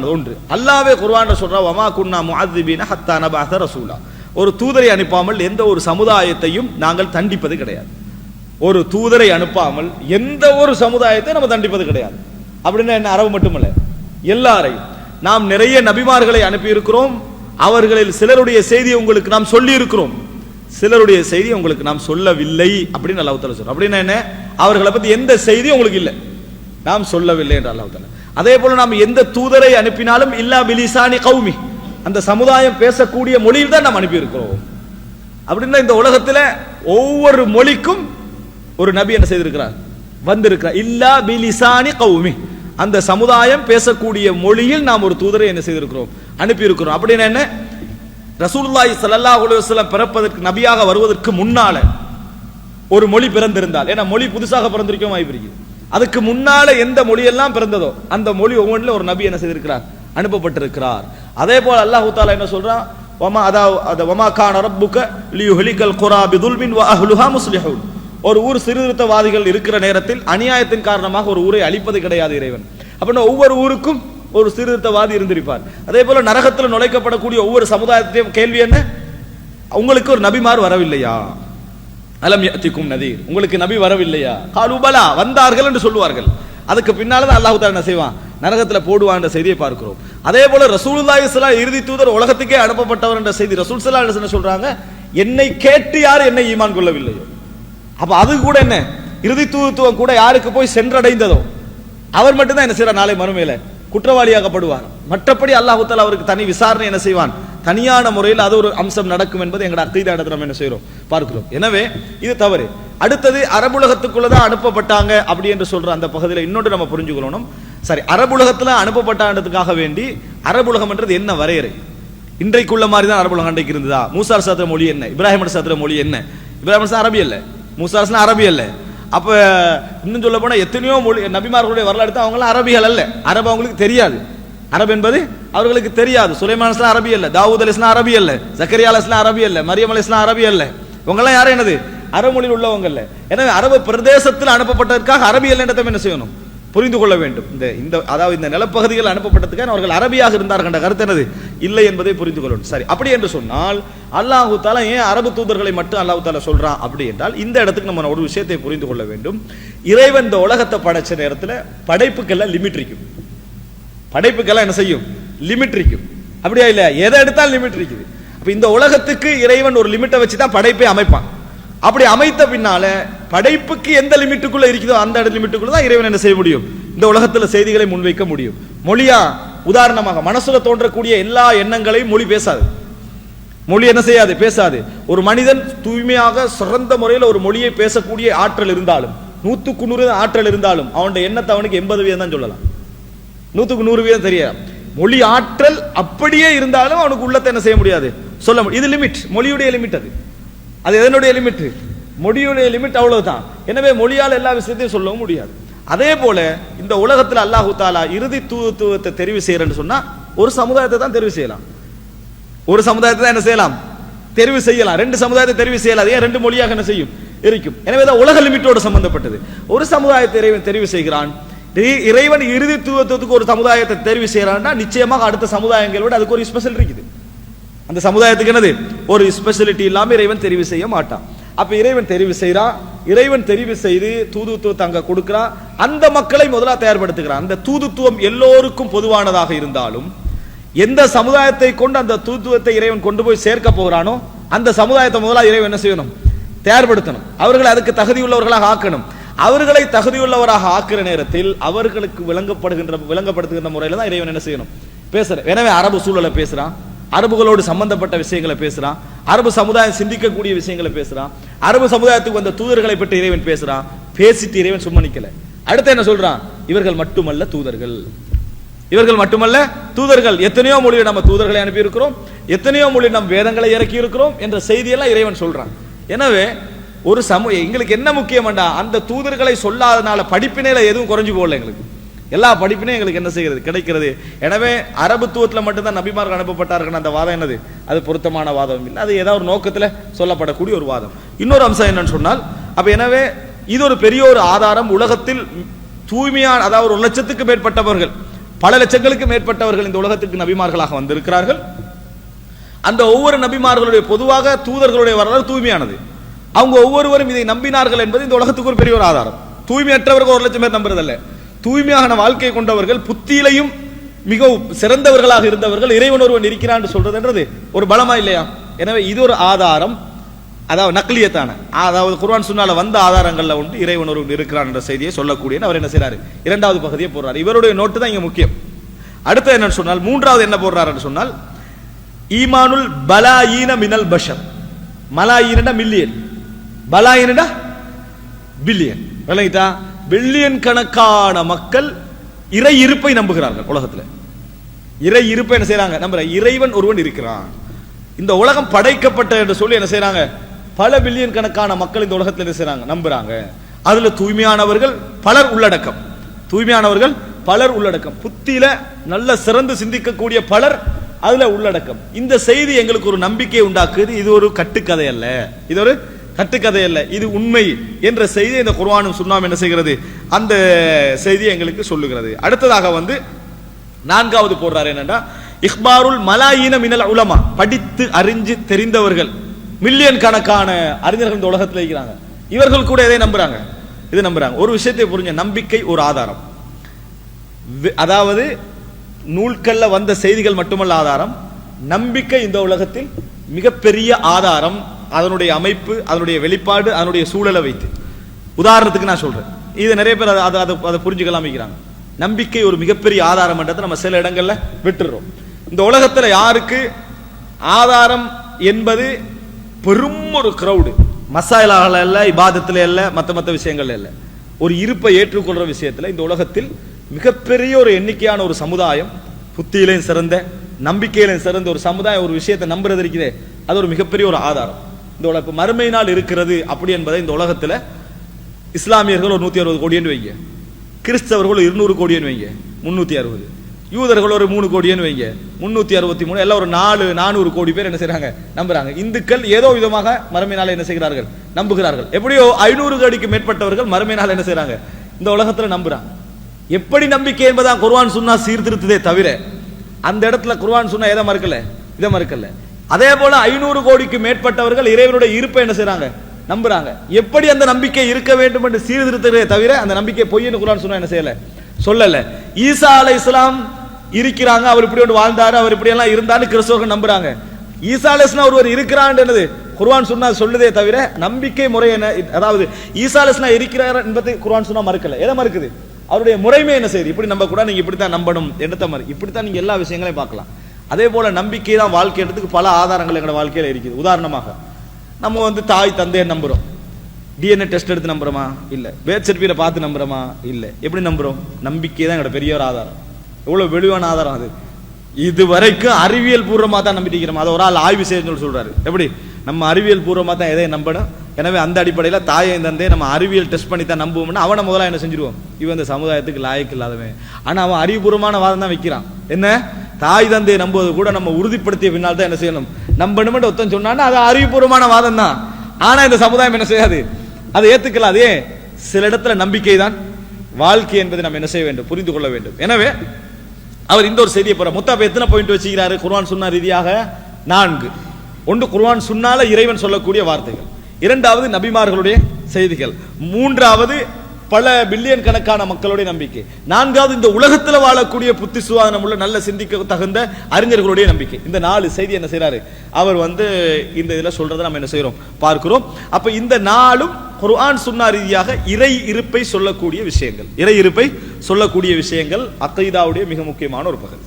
ஒன்று. அல்லாவே குர்வான் சொல்றா வமா குன்னா முஹத்திபீன ஹத்தா நபாத ரசூலா. ஒரு தூதரை அனுப்பாமல் எந்த ஒரு சமுதாயத்தையும் நாங்கள் தண்டிப்பது கிடையாது. ஒரு தூதரை அனுப்பாமல் எந்த ஒரு சமுதாயத்தை நம்ம தண்டிப்பது கிடையாது. அப்படின்னா என்ன? அரபு மட்டுமல்ல. எல்லாரையும். நாம் நிறைய நபிமார்களை அனுப்பி இருக்கிறோம் அவர்களில் சிலருடைய செய்தியை உங்களுக்கு நாம் சொல்லி இருக்கிறோம் சிலருடைய செய்தி உங்களுக்கு நாம் சொல்லவில்லை அப்படின்னு அல்லாஹ் சொல்றோம் அப்படின்னா என்ன? அவர்களை பத்தி எந்த செய்தியும் உங்களுக்கு இல்லை. நாம் சொல்லவில்லை என்று அல்லாஹ் அதே போல நாம் எந்த தூதரை அனுப்பினாலும் இல்லா பிலிசானி கௌமி. அந்த சமுதாயம் பேசக்கூடிய மொழியில் தான் நாம் அனுப்பியிருக்கிறோம். அப்படின்னா இந்த உலகத்தில் ஒவ்வொரு மொழிக்கும் ஒரு நபி என்ன செய்திருக்கிறார்? வந்திருக்கிறார். இல்லா பிலிசானி கௌமி. அந்த சமுதாயம் பேசக்கூடிய மொழியில் நாம் ஒரு தூதரை என்ன செய்திருக்கிறோம்? அனுப்பியிருக்கிறோம். அப்படின்னு அப்படின்னா என்ன? ரசூல்லாய் சல்லா அலைஹி பிறப்பதற்கு நபியாக வருவதற்கு முன்னால ஒரு மொழி பிறந்திருந்தால். ஏன்னா மொழி புதுசாக பிறந்திருக்கோம் வாய்ப்பு அதுக்கு முன்னால எந்த மொழியெல்லாம் பிறந்ததோ அந்த மொழி ஒவ்வொன்றில் ஒரு நபி என்ன செய்திருக்கிறார்? அனுப்பப்பட்டிருக்கிறார். அதே போல அல்லாஹ் தாலா என்ன சொல்றான்? ஒமா அதா அத வமா கான் அரப்புக்க லியுஹலிகல் குரா பிதுல்மின் வ அஹ்லுஹா முஸ்லிஹூன். ஒரு ஊர் சீர்திருத்தவாதிகள் இருக்கிற நேரத்தில் அநியாயத்தின் காரணமாக ஒரு ஊரை அழிப்பது கிடையாது இறைவன். அப்படின்னா ஒவ்வொரு ஊருக்கும் ஒரு சீர்திருத்தவாதி இருந்திருப்பார். அதே போல நரகத்தில் நுழைக்கப்படக்கூடிய ஒவ்வொரு சமுதாயத்தையும் கேள்வி என்ன? உங்களுக்கு ஒரு நபிமார் வரவில்லையா? அலம் யத்திக்கும் நதீர். உங்களுக்கு நபி வரவில்லையா? காலுபலா வந்தார்கள் என்று சொல்லுவார்கள். அதுக்கு பின்னால தான் அல்லாஹ் தாலா என்ன செய்வான்? நரகத்துல போடுவான் என்ற செய்தியை பார்க்கிறோம். அதே போல ரசூலுல்லாஹி ஸல்லல்லாஹு இறுதி தூதர் உலகத்துக்கே அனுப்பப்பட்டவர் என்ற செய்தி ரசூல் ஸல்லல்லாஹு அலைஹி வஸல்லம் சொல்றாங்க? என்னை கேட்டு யார் என்னை ஈமான் கொள்ளவில்லையோ. அப்ப அது கூட என்ன? இறுதி தூதுத்துவம் கூட யாருக்கு போய் சென்றடைந்ததோ? அவர் மட்டும்தான் என்ன செய்யறார் நாளை மறுமையில குற்றவாளியாகப்படுவார். மற்றபடி அல்லாஹு தாலா அவருக்கு தனி விசாரணை என்ன செய்வான்? தனியான முறையில் அது ஒரு அம்சம் நடக்கும் என்பது எங்களோட அக்கீதா இடத்துல நம்ம என்ன செய்கிறோம் பார்க்கிறோம். எனவே இது தவறு. அடுத்தது அரபுலகத்துக்குள்ளே தான் அனுப்பப்பட்டாங்க அப்படி என்று சொல்ற அந்த பகுதியில் இன்னொன்று நம்ம புரிஞ்சுக்கணும் சரி அரபுலகத்தில் அனுப்பப்பட்டான்றதுக்காக வேண்டி அரபுலகம் என்றது என்ன வரையறை? இன்றைக்குள்ள மாதிரி தான் அரபுலகம் அன்றைக்கு இருந்ததா? மூசார் சாத்திர மொழி என்ன? இப்ராஹிம் சாத்திர மொழி என்ன? இப்ராஹிம் அரபி அல்ல. மூசார் அரபி அல்ல. அப்ப இன்னும் சொல்ல போனா எத்தனையோ மொழி நபிமார்களுடைய வரலாறு தான் அவங்களாம் அரபிகள் அல்ல. அரபு அவங்களுக்கு தெரியாது. அரபு என்பது அவர்களுக்கு தெரியாது. சுலைமான் இஸ்லாம் அரபி அல்ல தாவூத் அலி இஸ்லாம் அரபி அல்ல ஜக்கரியா அலி இஸ்லாம் அரபி அல்ல மரியம் அலி இஸ்லாம் அரபி அல்ல. இவங்கெல்லாம் யாரும் என்னது? அரபு மொழியில் உள்ளவங்க அல்ல. எனவே அரபு பிரதேசத்தில் அனுப்பப்பட்டதற்காக அரபி அல்ல என்ன செய்யணும்? புரிந்து கொள்ள வேண்டும். இந்த இந்த அதாவது இந்த நிலப்பகுதிகள் அனுப்பப்பட்டதுக்கான அவர்கள் அரபியாக இருந்தார்கள் என்ற கருத்து என்னது? இல்லை என்பதை புரிந்து கொள்ளணும். சரி அப்படி என்று சொன்னால் அல்லாஹு தாலா ஏன் அரபு தூதர்களை மட்டும் அல்லாஹு தாலா சொல்றான்? அப்படி என்றால் இந்த இடத்துக்கு நம்ம ஒரு விஷயத்தை புரிந்து கொள்ள வேண்டும். இறைவன் இந்த உலகத்தை படைச்ச நேரத்தில் படைப்புக்கெல்லாம் லிமிட் இருக்கும் படைப்புக்கெல்லாம் என்ன செய்யும்? லிமிட் இருக்கும் அப்படியா இல்ல எதை எடுத்தாலும் லிமிட் இருக்குது அப்ப இந்த உலகத்துக்கு இறைவன் ஒரு லிமிட்டை வச்சு தான் படைப்பை அமைப்பான். அப்படி அமைத்த பின்னால படைப்புக்கு எந்த லிமிட்டுக்குள்ள இருக்குதோ அந்த லிமிட்டுக்குள்ள தான் இறைவன் என்ன செய்ய முடியும்? இந்த உலகத்துல செய்திகளை முன்வைக்க முடியும். மொழியா உதாரணமாக மனசுல தோன்றக்கூடிய எல்லா எண்ணங்களையும் மொழி பேசாது. மொழி என்ன செய்யாது? பேசாது. ஒரு மனிதன் தூய்மையாக சிறந்த முறையில் ஒரு மொழியை பேசக்கூடிய ஆற்றல் இருந்தாலும் நூத்துக்கு நூறு ஆற்றல் இருந்தாலும் அவனுடைய எண்ணத்தை அவனுக்கு எண்பது வீதம் தான் சொல்லலாம். நூற்றுக்கு நூறு வீதம் தெரியாது மொழி ஆற்றல் அப்படியே இருந்தாலும் அவனுக்கு உள்ளத்தை என்ன செய்ய முடியாது? சொல்ல முடியும் இது லிமிட் மொழியுடைய லிமிட் அது. அது எதனுடைய லிமிட் மொழியுடைய லிமிட் அவ்வளவுதான். எனவே மொழியால் எல்லா விஷயத்தையும் சொல்லவும் முடியாது. அதே போல இந்த உலகத்தில் அல்லாஹு தாலா இறுதி தூத்துவத்தை தெரிவு செய்யறேன்னு சொன்னா ஒரு சமுதாயத்தை தான் தெரிவு செய்யலாம். ஒரு சமுதாயத்தை தான் என்ன செய்யலாம்? தெரிவு செய்யலாம். ரெண்டு சமுதாயத்தை தெரிவு செய்யலாம். ஏன் ரெண்டு மொழியாக என்ன செய்யும்? இருக்கும் எனவே தான் உலக லிமிட்டோடு சம்பந்தப்பட்டது. ஒரு சமுதாயத்தை தெரிவு செய்கிறான். இறைவன் இறைவன் இறுதித்துவத்துக்கு ஒரு சமுதாயத்தை தெரிவு செய்யறான்னா நிச்சயமாக அடுத்த சமுதாயங்களோட அதுக்கு ஒரு ஸ்பெஷல் இருக்குது. அந்த சமுதாயத்துக்கு என்னது? ஒரு ஸ்பெஷலிட்டி இல்லாம இறைவன் தெரிவு செய்ய மாட்டான். அப்ப இறைவன் தெரிவு செய்கிறான் இறைவன் தெரிவு செய்து தூதுத்துவத்தை அங்க கொடுக்குறான் அந்த மக்களை முதலா தயார்படுத்துகிறான். அந்த தூதுத்துவம் எல்லோருக்கும் பொதுவானதாக இருந்தாலும் எந்த சமுதாயத்தை கொண்டு அந்த தூத்துவத்தை இறைவன் கொண்டு போய் சேர்க்க போகிறானோ அந்த சமுதாயத்தை முதலா இறைவன் என்ன செய்யணும்? தயார்படுத்தணும். அவர்களை அதுக்கு தகுதியுள்ளவர்களாக ஆக்கணும். அவர்களை தகுதியுள்ளவராக ஆக்குற நேரத்தில் அவர்களுக்கு விளங்கப்படுகின்ற விளங்கப்படுத்துகின்ற முறையில தான் இறைவன் என்ன செய்யணும்? பேசுற. எனவே அரபு சூழலை பேசுறான். அரபுகளோடு சம்பந்தப்பட்ட விஷயங்களை பேசுறான். அரபு சமுதாயம் சிந்திக்கக்கூடிய விஷயங்களை பேசுறான். அரபு சமுதாயத்துக்கு வந்த தூதர்களை பற்றி இறைவன் பேசுறான். பேசிட்டு இறைவன் சும்மா நிக்கல. அடுத்து என்ன சொல்றான்? இவர்கள் மட்டுமல்ல தூதர்கள். இவர்கள் மட்டுமல்ல தூதர்கள். எத்தனையோ மொழியில் நம்ம தூதர்களை அனுப்பி இருக்கிறோம் எத்தனையோ மொழியில் நம் வேதங்களை இறக்கி இருக்கிறோம் என்ற செய்தியெல்லாம் இறைவன் சொல்றான். எனவே ஒரு சமூக எங்களுக்கு என்ன முக்கியம்டா? அந்த தூதர்களை சொல்லாதனால படிப்பினையில் எதுவும் குறைஞ்சு போகல எங்களுக்கு. எல்லா படிப்பினையும் எங்களுக்கு என்ன செய்கிறது? கிடைக்கிறது. எனவே அரபுத்துவத்தில் மட்டும்தான் நபிமார்கள் அனுப்பப்பட்டார்கள். அந்த வாதம் என்னது? அது பொருத்தமான வாதம் இல்லை. அது ஏதாவது ஒரு நோக்கத்தில் சொல்லப்படக்கூடிய ஒரு வாதம். இன்னொரு அம்சம் என்னன்னு சொன்னால் அப்போ எனவே இது ஒரு பெரிய ஒரு ஆதாரம். உலகத்தில் தூய்மையான அதாவது ஒரு லட்சத்துக்கு மேற்பட்டவர்கள் பல லட்சங்களுக்கு மேற்பட்டவர்கள் இந்த உலகத்திற்கு நபிமார்களாக வந்திருக்கிறார்கள். அந்த ஒவ்வொரு நபிமார்களுடைய பொதுவாக தூதர்களுடைய வரலாறு தூய்மையானது. அவங்க ஒவ்வொருவரும் இதை நம்பினார்கள் என்பது இந்த உலகத்துக்கு ஒரு பெரிய ஒரு ஆதாரம். தூய்மையற்றவர்கள் ஒரு லட்சம் பேர் நம்புறதல்ல. தூய்மையான வாழ்க்கை கொண்டவர்கள் புத்தியிலையும் மிகவும் சிறந்தவர்களாக இருந்தவர்கள் இறைவன் ஒருவன் இருக்கிறான் சொல்றதுன்றது ஒரு பலமா இல்லையா? எனவே இது ஒரு ஆதாரம். அதாவது நக்லியத்தான. அதாவது குர்வான் சொன்னால வந்த ஆதாரங்களில் உண்டு இறைவன் ஒருவன் இருக்கிறான் என்ற செய்தியை சொல்லக்கூடிய அவர் என்ன செய்யறாரு இரண்டாவது பகுதியை போடுறாரு. இவருடைய நோட்டு தான் இங்க முக்கியம். அடுத்து என்னன்னு சொன்னால் மூன்றாவது என்ன போடுறாருன்னு சொன்னால் ஈமானுல் பலாயீன மினல் பஷர். மலாயீன மில்லியன். பலாயீனடா பில்லியன் விளங்கிட்டா? பில்லியன் கணக்கான மக்கள் இறை இருப்பை நம்புகிறார்கள் உலகத்துல. இறை இருப்பை என்ன செய்றாங்க? நம்புற இறைவன் ஒருவன் இருக்கிறான். இந்த உலகம் படைக்கப்பட்ட என்று சொல்லி என்ன செய்யறாங்க பல பில்லியன் கணக்கான மக்கள் இந்த உலகத்தில் என்ன செய்யறாங்க நம்புறாங்க. அதுல தூய்மையானவர்கள் பலர் உள்ளடக்கம். தூய்மையானவர்கள் பலர் உள்ளடக்கம். புத்தியில நல்ல சிறந்து சிந்திக்கக்கூடிய பலர் அதுல உள்ளடக்கம். இந்த செய்தி எங்களுக்கு ஒரு நம்பிக்கையை உண்டாக்குது. இது ஒரு கட்டுக்கதை அல்ல. இது ஒரு கட்டுக்கதை அல்ல இது உண்மை என்ற செய்தி இந்த குர்வானும் சுண்ணாம் என்ன செய்கிறது? அந்த செய்தி எங்களுக்கு சொல்லுகிறது. அடுத்ததாக வந்து நான்காவது போடுறாரு என்னன்னா இஹ்பாருல் மலாயின மினல் உலமா. படித்து அறிஞ்சு தெரிந்தவர்கள். மில்லியன் கணக்கான அறிஞர்கள் இந்த உலகத்தில் இருக்கிறாங்க. இவர்கள் கூட எதை நம்புறாங்க. இது நம்புறாங்க. ஒரு விஷயத்தை புரிஞ்ச நம்பிக்கை ஒரு ஆதாரம். அதாவது நூல்களில் வந்த செய்திகள் மட்டுமல்ல ஆதாரம். நம்பிக்கை இந்த உலகத்தில் மிகப்பெரிய ஆதாரம் அதனுடைய அமைப்பு அதனுடைய வெளிப்பாடு அதனுடைய சூழலை வைத்து. உதாரணத்துக்கு நான் சொல்றேன். இது நிறைய பேர் அதை- அதை அதை அதை புரிஞ்சுக்கலாம் வைக்கிறாங்க நம்பிக்கை ஒரு மிகப்பெரிய ஆதாரம்ன்றதை நம்ம சில இடங்களில் விட்டுறோம் இந்த உலகத்தில் யாருக்கு ஆதாரம் என்பது பெரும் ஒரு க்ரௌடு மசாலாவில் இல்லை இபாதத்தில் இல்லை மற்ற மற்ற விஷயங்கள்ல இல்லை ஒரு இருப்பை ஏற்றுக்கொள்கிற விஷயத்தில் இந்த உலகத்தில் மிகப்பெரிய ஒரு எண்ணிக்கையான ஒரு சமுதாயம் புத்தியிலையும் சிறந்த நம்பிக்கையிலையும் சிறந்த ஒரு சமுதாயம் ஒரு விஷயத்தை நம்புறது இருக்குதே அது ஒரு மிகப்பெரிய ஒரு ஆதாரம். இந்த உலக இப்ப மறுமை நாள் இருக்கிறது அப்படி என்பதை இந்த உலகத்தில் இஸ்லாமியர்கள் ஒரு நூற்றி அறுபது கோடின்னு வைங்க. கிறிஸ்தவர்கள் இருநூறு கோடின்னு வைங்க. முந்நூற்றி அறுபது. யூதர்கள் ஒரு மூணு கோடின்னு வைங்க. முந்நூற்றி அறுபத்தி மூணு. எல்லாம் ஒரு நாலு நானூறு கோடி பேர் என்ன செய்கிறாங்க நம்புறாங்க. இந்துக்கள் ஏதோ விதமாக மறுமை என்ன செய்கிறார்கள்? நம்புகிறார்கள். எப்படியோ ஐநூறு கோடிக்கு மேற்பட்டவர்கள் மறுமை நாள் என்ன செய்கிறாங்க இந்த உலகத்தில் நம்புறாங்க. எப்படி நம்பிக்கை என்பதான் குர்வான் சுன்னா சீர்திருத்ததே தவிர அந்த இடத்துல குர்வான் சுன்னா எதை மறுக்கல? இதை மறுக்கல. அதே போல ஐநூறு கோடிக்கு மேற்பட்டவர்கள் இறைவனுடைய இருப்பை என்ன செய்றாங்க? நம்புறாங்க. எப்படி அந்த நம்பிக்கை இருக்க வேண்டும் என்று சீர்திருத்ததே தவிர அந்த நம்பிக்கை பொய்னு குர்ஆன் சொன்னா என்ன செய்யல? சொல்லல. ஈசா அலை இஸ்லாம் இருக்கிறாங்க அவர் இப்படி ஒன்று வாழ்ந்தாரு அவர் இப்படி எல்லாம் இருந்தாரு கிறிஸ்தவர்கள் நம்புறாங்க. ஈசா அலை இஸ்லாம் ஒருவர் இருக்கிறான் என்னது? குர்வான் சொன்னா சொல்லுதே தவிர நம்பிக்கை முறை என்ன? அதாவது ஈசா அலை இஸ்லாம் இருக்கிறார் என்பதை குர்வான் சொன்னா மறுக்கல. எதை மறுக்குது? அவருடைய முறைமை என்ன செய்யுது? இப்படி நம்ப கூட நீங்க இப்படித்தான் நம்பணும் எடுத்த மாதிரி. இப்படித்தான் நீங்க எல்லா விஷயங்களையும் பார்க்கலாம். அதே போல நம்பிக்கை தான் வாழ்க்கைன்றதுக்கு பல ஆதாரங்கள் எங்களோட வாழ்க்கையில இருக்குது. உதாரணமாக நம்ம வந்து தாய் தந்தையை நம்புறோம். டிஎன்ஏ டெஸ்ட் எடுத்து நம்புறோமா? இல்ல. பேர்த் சர்டிஃபிகேட் பார்த்து நம்புறோமா? இல்ல. எப்படி நம்புறோம்? நம்பிக்கை தான் எங்களோட பெரிய ஒரு ஆதாரம். எவ்வளவு வெளிவான ஆதாரம் அது. இது வரைக்கும் அறிவியல் பூர்வமா தான் நம்பிட்டு இருக்கிறோம்? அதை ஒரு ஆள் ஆய்வு செய்யணும்னு சொல்லி சொல்றாரு. எப்படி? நம்ம அறிவியல் பூர்வமா தான் எதை நம்பணும்? எனவே அந்த அடிப்படையில் தாயை தந்தையை நம்ம அறிவியல் டெஸ்ட் பண்ணி தான் நம்புவோம்னா அவனை முதல்ல என்ன செஞ்சிருவோம்? இவன் இந்த சமுதாயத்துக்கு லாயக்கு இல்லாதவன். ஆனால் அவன் அறிவுபூர்வமான வாதம் தான் வைக்கிறான். என்ன? தாய் தந்தையை நம்புவது கூட நம்ம உறுதிப்படுத்திய பின்னால் தான் என்ன செய்யணும்? நம்பணும்னு ஒருத்தன் சொன்னான்னா அது அறிவுபூர்வமான வாதம் தான் ஆனால் இந்த சமுதாயம் என்ன செய்யாது? அதை ஏற்றுக்கலாம் அதே சில இடத்துல நம்பிக்கை தான் வாழ்க்கை என்பதை நம்ம என்ன செய்ய வேண்டும்? புரிந்து கொள்ள வேண்டும். எனவே அவர் இந்த ஒரு செய்தியை போற மொத்தம் எத்தனை பாயிண்ட் வச்சுக்கிறாரு? குர்வான் சுன்னா ரீதியாக நான்கு. ஒன்று குர்வான் சுன்னால இறைவன் சொல்லக்கூடிய வார்த்தைகள். இரண்டாவது நபிமார்களுடைய செய்திகள். மூன்றாவது பல பில்லியன் கணக்கான மக்களுடைய நம்பிக்கை. நான்காவது இந்த உலகத்தில் வாழக்கூடிய புத்தி சுவாதனம் உள்ள நல்ல சிந்திக்க தகுந்த அறிஞர்களுடைய நம்பிக்கை. இந்த நாலு செய்தி என்ன செய்யறாரு அவர் வந்து இந்த இதில் சொல்றதை நம்ம என்ன செய்யறோம் பார்க்கிறோம். அப்ப இந்த நாளும் குர்ஆன் சுன்னா ரீதியாக இறை இருப்பை சொல்லக்கூடிய விஷயங்கள். இறை இருப்பை சொல்லக்கூடிய விஷயங்கள் அக்கைதாவுடைய மிக முக்கியமான ஒரு பகுதி.